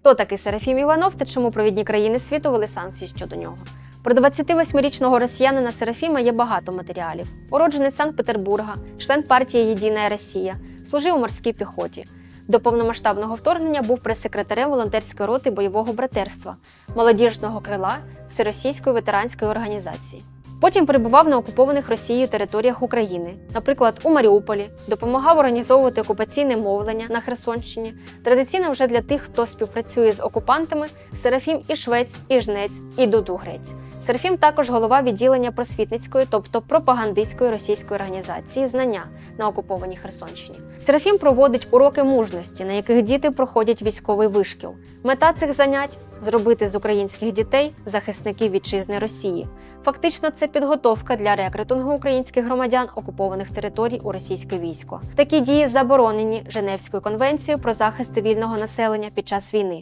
Хто такий Серафім Іванов та чому провідні країни світу вели санкції щодо нього? Про 28-річного росіянина Серафіма є багато матеріалів. Уроджений Санкт-Петербурга, член партії Єдина Росія, служив у морській піхоті. До повномасштабного вторгнення був прес-секретарем волонтерської роти бойового братерства, молодіжного крила Всеросійської ветеранської організації. Потім перебував на окупованих Росією територіях України, наприклад, у Маріуполі, допомагав організовувати окупаційне мовлення на Херсонщині. Традиційно вже для тих, хто співпрацює з окупантами, Серафім і Швець, і Жнець, і Дудугрець. Серафім також голова відділення просвітницької, тобто пропагандистської російської організації знання на окупованій Херсонщині. Серафім проводить уроки мужності, на яких діти проходять військовий вишкіл. Мета цих занять зробити з українських дітей захисників вітчизни Росії. Фактично, це підготовка для рекрутингу українських громадян окупованих територій у російське військо. Такі дії заборонені Женевською конвенцією про захист цивільного населення під час війни.